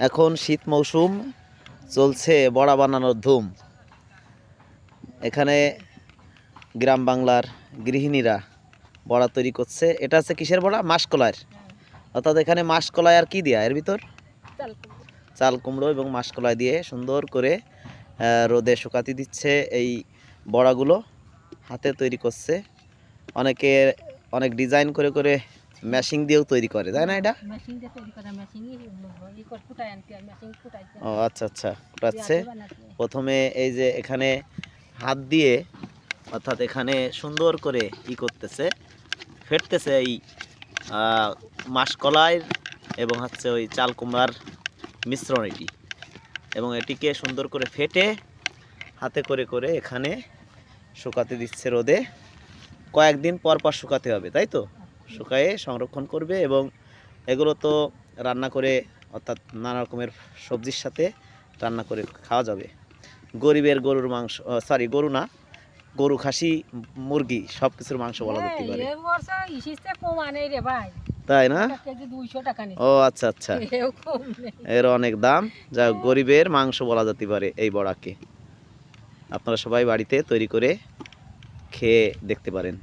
এখন শীত মৌসুম চলছে বড়া বানানোর ধুম। এখানে গ্রাম বাংলার গৃহিণীরা বড়া তৈরি করছে। এটা হচ্ছে কিসের বড়া? মাসকলার অর্থাৎ এখানে মাসকলাই আর কি দেয়া? এর ভিতর? চাল কুমড়ো। এবং মাসকলাই দিয়ে সুন্দর করে রোদে শুকাতে দিচ্ছে এই বড়াগুলো। হাতে তৈরি করছে। অনেকে অনেক ডিজাইন করে করে ম্যাশিং দিয়েও তৈরি করে তাই না এটা? ফুটাইছে ও আচ্ছা আচ্ছা ফুটাচ্ছে। প্রথমে এই যে এখানে হাত দিয়ে অর্থাৎ এখানে সুন্দর করে ই করতেছে ফেটতেছে এই মাসকলাই এবং হচ্ছে ওই চাল কুমড়ার মিশ্রণ এটি। এবং এটিকে সুন্দর করে ফেটে হাতে করে করে এখানে শুকাতে দিচ্ছে রোদে। কয়েকদিন পর পর শুকাতে হবে তাই তো? শুকায়ে সংরক্ষণ করবে এবং এগুলো তো রান্না করে অর্থাৎ নানা রকমের সবজির সাথে রান্না করে খাওয়া যাবে। গরিবের গরুর মাংস সরি গরু না গরু খাসি মুরগি সব কিছুর মাংস বলা যেতে পারে। তাই না? ও আচ্ছা আচ্ছা। এর অনেক দাম। যা গরিবের মাংস বলা যেতে পারে এই বড়াকে। আপনারা সবাই বাড়িতে তৈরি করে খেয়ে দেখতে পারেন।